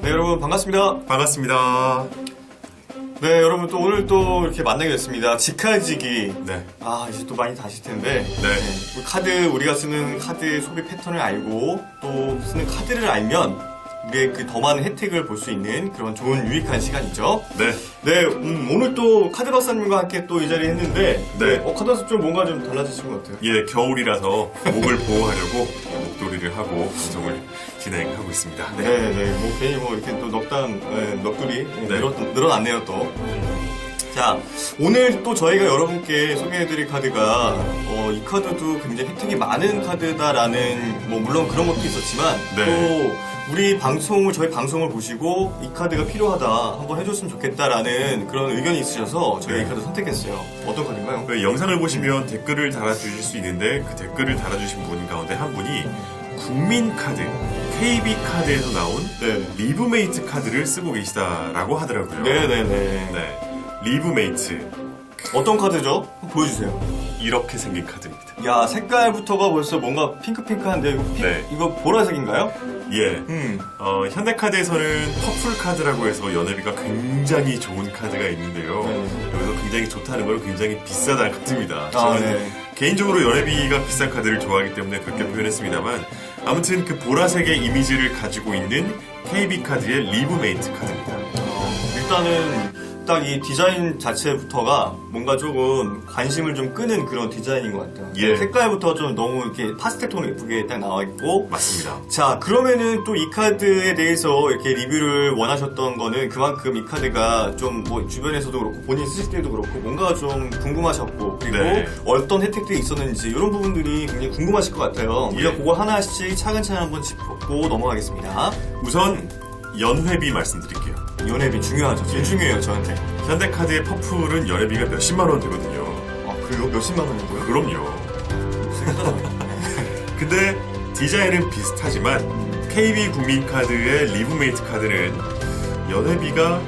네, 여러분 반갑습니다. 반갑습니다. 네, 여러분 또 오늘 또 이렇게 만나게 됐습니다. 직카지기. 네. 아, 이제 또 많이 다실 텐데. 네. 우리 카드, 우리가 쓰는 카드 소비 패턴을 알고 또 쓰는 카드를 알면 우리의 그 더 많은 혜택을 볼 수 있는 그런 좋은 유익한 시간이죠. 네. 네, 음, 오늘 또 카드 박사님과 함께 또 이 자리 했는데. 네. 어, 카드 박사 좀 뭔가 좀 달라지신 것 같아요. 예, 겨울이라서 목을 보호하려고 목도리를 하고 방송을 진행하고 있습니다. 네, 네, 뭐 괜히 뭐 이렇게 또 넉당, 네, 넋두리 네. 늘어, 늘어났네요 또. 자, 오늘 또 저희가 여러분께 소개해드릴 카드가 어, 이 카드도 굉장히 혜택이 많은 카드다라는 뭐 물론 그런 것도 있었지만 네. 또 우리 방송을 저희 방송을 보시고 이 카드가 필요하다 한번 해줬으면 좋겠다라는 그런 의견이 있으셔서 저희가 네. 이 카드 선택했어요. 어떤 카드인가요? 그 영상을 보시면 댓글을 달아주실 수 있는데 그 댓글을 달아주신 분 가운데 한 분이 국민 카드, KB 카드에서 나온 네. 리브메이트 카드를 쓰고 계시다라고 하더라고요. 네네네. 네. 리브메이트 어떤 카드죠? 보여주세요. 이렇게 생긴 카드입니다. 야 색깔부터가 벌써 뭔가 핑크핑크한데 이거, 핑- 네. 이거 보라색인가요? 예. 음. 어, 현대카드에서는 퍼플 카드라고 해서 연회비가 굉장히 좋은 카드가 있는데요. 네. 여기서 굉장히 좋다는 건 굉장히 비싸다는 카드입니다. 아, 저는 네. 개인적으로 연회비가 비싼 카드를 좋아하기 때문에 그렇게 표현했습니다만 아무튼 그 보라색의 이미지를 가지고 있는 KB카드의 리브메이트 카드입니다. 어, 일단은 딱 이 디자인 자체부터가 뭔가 조금 관심을 좀 끄는 그런 디자인인 것 같아요. 예. 색깔부터 좀 너무 이렇게 파스텔 톤 예쁘게 딱 나와 있고. 맞습니다. 자, 그러면은 또 이 카드에 대해서 이렇게 리뷰를 원하셨던 거는 그만큼 이 카드가 좀 뭐 주변에서도 그렇고 본인 쓰실 때도 그렇고 뭔가 좀 궁금하셨고 그리고 네. 어떤 혜택들이 있었는지 이런 부분들이 굉장히 궁금하실 것 같아요. 우리가 예. 그거 하나씩 차근차근 한번 짚고 넘어가겠습니다. 우선 연회비 말씀드릴게요. 연회비 중요하죠. 제일 예. 중요해요, 저한테. 현대카드의 퍼플은 연회비가 몇십만 원 되거든요. 아, 그래요? 몇십만 원이고요? 그럼요. 근데 디자인은 비슷하지만 KB 국민카드의 리브메이트 카드는 연회비가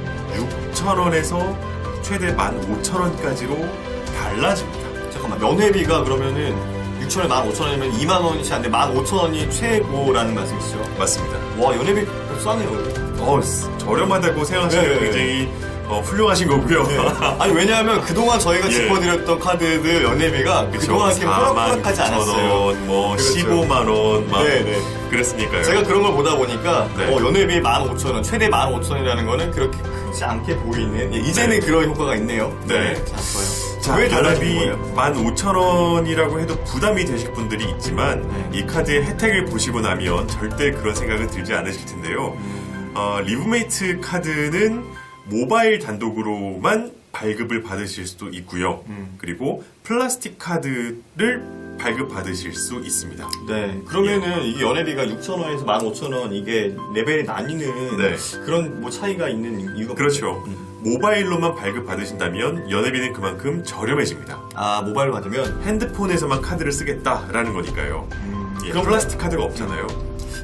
6,000원에서 최대 15,000원까지로 달라집니다. 잠깐만, 연회비가 그러면은 6천원에 15,000원이면 2만 원이 채안 돼. 15,000원이 최고라는 말씀이시죠? 맞습니다. 와, 연회비 싸네요. 어, 저렴하다고 생각하시면 네. 굉장히 어, 훌륭하신 거고요. 네. 아니, 왜냐하면 그동안 저희가 예. 짚어드렸던 카드들 연회비가 그동안 이렇게 호락호락하지 않았어요. 원, 뭐 그렇죠. 15만 원, 막 네, 네. 그랬으니까요. 제가 그런 걸 보다 보니까 네. 어, 연회비 15,000원, 최대 15,000원이라는 거는 그렇게 크지 않게 보이는 예, 이제는 네. 그런 효과가 있네요. 네. 자, 좋아요. 자, 왜 달라진 연합이 거예요? 15,000원이라고 해도 부담이 되실 분들이 있지만 네. 이 카드의 혜택을 보시고 나면 절대 그런 생각은 들지 않으실 텐데요. 음. 어, 리브메이트 카드는 모바일 단독으로만 발급을 받으실 수도 있고요. 음. 그리고 플라스틱 카드를 발급 받으실 수 있습니다. 네. 그러면은 이게 연회비가 6,000원에서 15,000원 이게 레벨이 나뉘는 네. 그런 뭐 차이가 있는 이유가 그렇죠. 모바일로만 발급 받으신다면 연회비는 그만큼 저렴해집니다. 아, 모바일 받으면 핸드폰에서만 카드를 쓰겠다라는 거니까요. 음, 예, 그럼 플라스틱 카드가 없잖아요.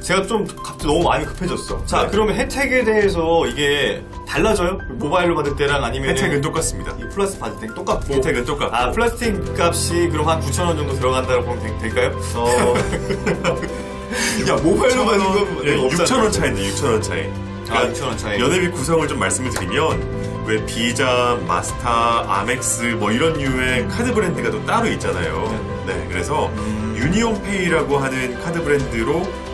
제가 좀 갑자기 너무 마음이 급해졌어. 자, 네. 그러면 혜택에 대해서 이게 달라져요? 모바일로 받을 때랑 아니면 혜택은 똑같습니다. 이 플라스틱 받을 때 똑같고 혜택은 똑같고. 아, 플라스틱 값이 그럼 한 9,000원 정도 들어간다고 보면 되- 될까요? 어, 야, 모바일로 받는 건 예, 없잖아요. 6,000원 차이인데 6,000원 차이. 아, 6,000원 차이. 연회비 구성을 좀 말씀을 드리면 왜 비자, 마스타, 아멕스 뭐 이런 류의 카드 브랜드가 또 따로 있잖아요. 네, 그래서 음. 유니온페이라고 하는 카드 브랜드로 어,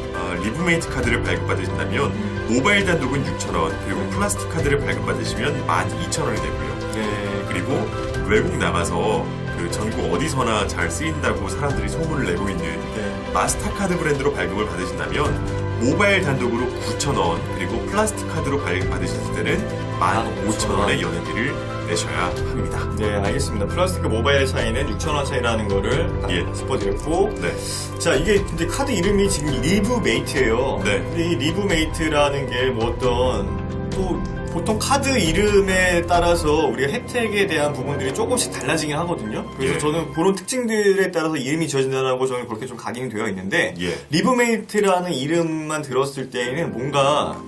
리브메이트 카드를 발급받으신다면 모바일 단독은 6,000원 그리고 플라스틱 카드를 발급받으시면 12,000원이 되고요. 네. 그리고 외국 나가서 그 전국 어디서나 잘 쓰인다고 사람들이 소문을 내고 있는 네. 마스터카드 브랜드로 발급을 받으신다면 모바일 단독으로 9,000원 그리고 플라스틱 카드로 발급받으실 때는 15,000원의 연회비를 내셔야 합니다. 네, 알겠습니다. 플라스틱 모바일의 차이는 6,000원 차이라는 거를 딱 예. 짚어드렸고 네. 자, 이게 근데 카드 이름이 지금 리브메이트예요. 네. 근데 이 리브메이트라는 게 뭐 어떤 또 보통 카드 이름에 따라서 우리가 혜택에 대한 부분들이 조금씩 달라지긴 하거든요. 그래서 예. 저는 그런 특징들에 따라서 이름이 지어진다고 저는 그렇게 좀 각인이 되어 있는데 예. 리브메이트라는 이름만 들었을 때에는 뭔가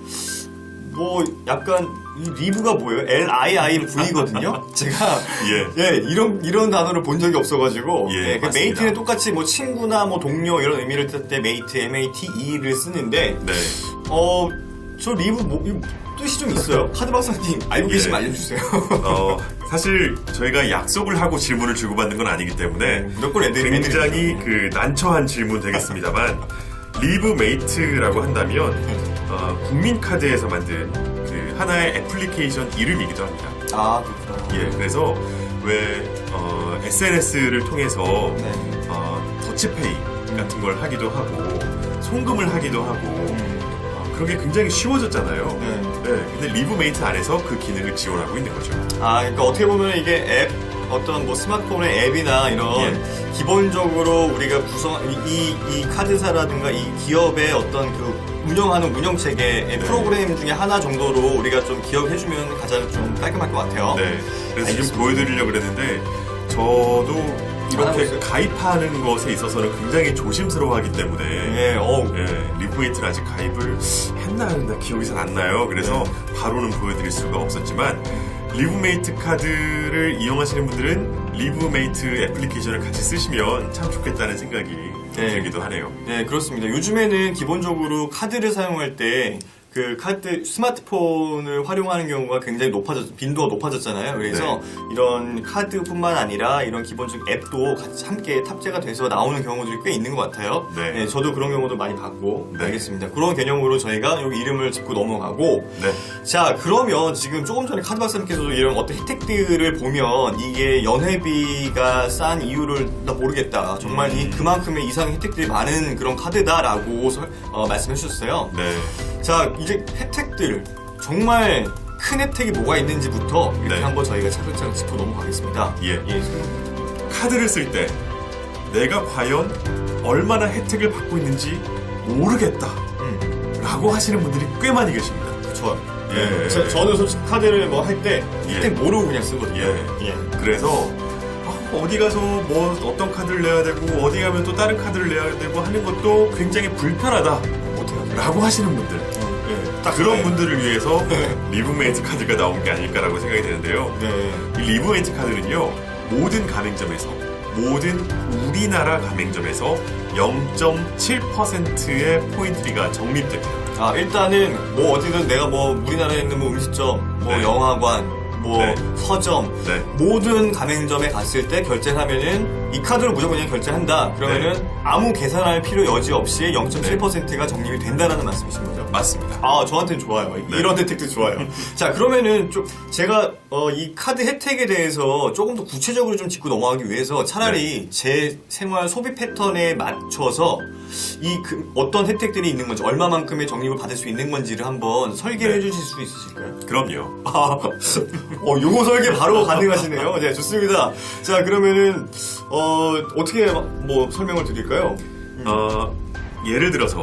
뭐 약간 이 리브가 뭐예요? L I I V거든요. 제가 예. 예, 이런, 이런 단어를 본 적이 없어가지고. 예, 그 맞습니다. 메이트는 똑같이 뭐 친구나 뭐 동료 이런 의미를 뜻할 때 메이트, M-A-T-E를 쓰는데, 네. 어, 저 리브 뭐, 뜻이 좀 있어요. 카드 박사님 알고 예. 계시면 알려주세요. 어, 사실 저희가 약속을 하고 질문을 주고받는 건 아니기 때문에 무조건 애들이 굉장히 그 난처한 질문 되겠습니다만 리브 메이트라고 한다면 어, 국민카드에서 만든 그 하나의 애플리케이션 이름이기도 합니다. 아 그렇구나. 예, 그래서 왜 어, SNS를 통해서 네. 어, 더치페이 같은 걸 하기도 하고 송금을 하기도 하고 음. 어, 그런 게 굉장히 쉬워졌잖아요. 네. 네, 근데 리브메이트 안에서 그 기능을 지원하고 있는 거죠. 아, 그러니까 어떻게 보면 이게 앱, 어떤 뭐 스마트폰의 앱이나 이런 예. 기본적으로 우리가 구성, 이, 이, 이 카드사라든가 이 기업의 어떤 그 운영하는 운영 체계의 네. 프로그램 중에 하나 정도로 우리가 좀 기억해주면 가장 좀 깔끔할 것 같아요. 네. 그래서 알겠습니다. 지금 보여드리려고 그랬는데 저도 이렇게? 가입하는 것에 있어서는 굉장히 조심스러워하기 때문에 예, 어우. 예, 리브메이트를 아직 가입을 했나 안 했나 기억이 잘 안 나요. 그래서 네. 바로는 보여드릴 수가 없었지만 리브메이트 카드를 이용하시는 분들은 리브메이트 애플리케이션을 같이 쓰시면 참 좋겠다는 생각이 좀 네. 들기도 하네요. 네, 그렇습니다. 요즘에는 기본적으로 카드를 사용할 때 그 카드 스마트폰을 활용하는 경우가 굉장히 높아졌 빈도가 높아졌잖아요. 그래서 이런 카드뿐만 아니라 이런 기본적 앱도 같이 함께 탑재가 돼서 나오는 경우들이 꽤 있는 것 같아요. 네. 저도 그런 경우도 많이 봤고 네. 알겠습니다. 그런 개념으로 저희가 여기 이름을 짚고 넘어가고 네. 자, 그러면 지금 조금 전에 카드 박사님께서도 이런 어떤 혜택들을 보면 이게 연회비가 싼 이유를 나 모르겠다. 정말 이 그만큼의 이상의 혜택들이 많은 그런 카드다라고 설- 어, 말씀해 주셨어요. 네. 자, 이제 혜택들 정말 큰 혜택이 뭐가 있는지부터 이렇게 네. 한번 저희가 차근차근 짚고 넘어가겠습니다. 예. 예, 카드를 쓸 때 내가 과연 얼마나 혜택을 받고 있는지 모르겠다. 음, 라고 하시는 분들이 꽤 많이 계십니다. 좋아요. 예. 저, 저는 솔직히 카드를 뭐 할 때 예. 혜택 모르고 그냥 쓰거든요. 예. 예. 그래서 아, 어디 가서 뭐 어떤 카드를 내야 되고 어디 가면 또 다른 카드를 내야 되고 하는 것도 굉장히 불편하다. 라고 하시는 분들 예, 딱 그런 그래. 분들을 위해서 리브메이트 카드가 나온 게 아닐까라고 생각이 되는데요 네. 이 리브메이트 카드는요 모든 가맹점에서 모든 우리나라 가맹점에서 0.7%의 포인트리가 적립됩니다 아 일단은 뭐 어디든 내가 뭐 우리나라에 있는 뭐 음식점, 뭐 네. 영화관, 뭐 네. 서점 네. 모든 가맹점에 갔을 때 결제를 하면은 이 카드로 무조건 그냥 결제한다. 그러면은 네. 아무 계산할 필요 여지 없이 0.7%가 적립이 된다라는 말씀이신 거죠. 맞습니다 아, 저한테는 좋아요. 네. 이런 혜택도 좋아요. 자, 그러면은 좀 제가 어, 이 카드 혜택에 대해서 조금 더 구체적으로 좀 짚고 넘어가기 위해서 차라리 네. 제 생활 소비 패턴에 맞춰서 이 그- 어떤 혜택들이 있는 건지 얼마만큼의 적립을 받을 수 있는 건지를 한번 설계를 네. 해주실 수 있으실까요? 그럼요 아, 어, 요거 설계 바로 가능하시네요. 네, 좋습니다. 자, 그러면은 어, 어떻게 뭐 설명을 드릴까요? 어, 예를 들어서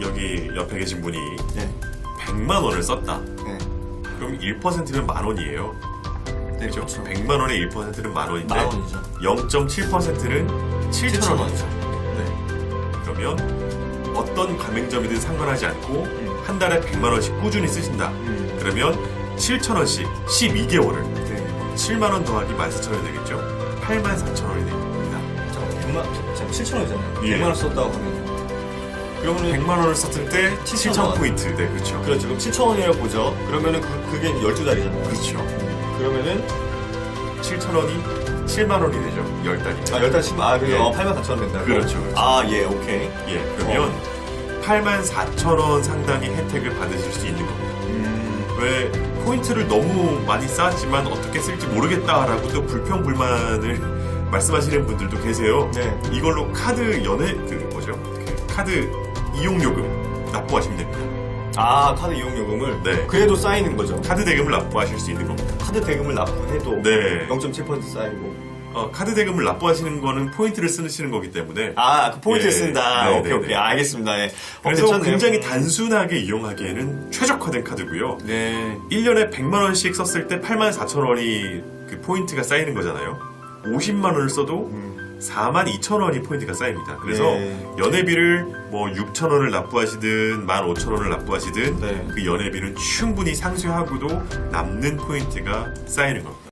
여기 옆에 계신 분이 네, 100만 원을 썼다 네, 그럼 1%면 만 원이에요 네, 그죠? 그렇죠. 100만 원의 1%는 만 원인데 만 원이죠. 0.7%는 7천 7천 원이죠. 네. 그러면 어떤 가맹점이든 상관하지 않고 음. 한 달에 100만 원씩 꾸준히 쓰신다. 음. 그러면 7천 원씩 12개월을 네. 7만 원 더하기 14,000원이 되겠죠. 8만 4천 원이 됩니다. 잠깐 100만, 잠깐 7천 원이잖아요. 예. 100만 원 썼다고 하면. 그러면은 100만 원을 썼을 때 7,000 7천 원. 포인트. 네, 그렇죠. 그렇죠. 그럼 7천 원이라고 보죠. 그러면은 그, 그게 12달이잖아요. 그렇죠. 그러면은 7천 원이 7만 원이 되죠. 10달이면. 아, 10달 10만 아, 그래서 예. 어, 8만 4천 원 된다고. 그렇죠, 그렇죠. 아, 예, 오케이. 예, 그러면 8만 4천 원 상당의 혜택을 받으실 수 있는 겁니다. 음. 왜 포인트를 너무 많이 쌓았지만 어떻게 쓸지 모르겠다라고 또 불평불만을 말씀하시는 분들도 계세요. 네. 이걸로 카드 연회 그 뭐죠? 그 카드 이용요금 납부하시면 됩니다. 아, 카드 이용 요금을 네. 그래도 쌓이는 거죠. 카드 대금을 납부하실 수 있는 겁니다. 카드 대금을 납부해도 네. 0.7% 쌓이고. 어, 카드 대금을 납부하시는 거는 포인트를 쓰시는 거기 때문에 아, 그 포인트 예. 쓴다. 네, 오케이, 네, 오케이. 네. 알겠습니다. 예. 어, 그래서 괜찮네요. 굉장히 단순하게 이용하기에는 최적화된 카드고요. 네. 1년에 100만 원씩 썼을 때 8만 4천 원이 그 포인트가 쌓이는 거잖아요. 50만 원을 써도 음. 4만 2천 원이 포인트가 쌓입니다. 그래서 네. 연회비를 뭐 6천 원을 납부하시든 1만 5천 원을 납부하시든 네. 그 연회비는 충분히 상쇄하고도 남는 포인트가 쌓이는 겁니다.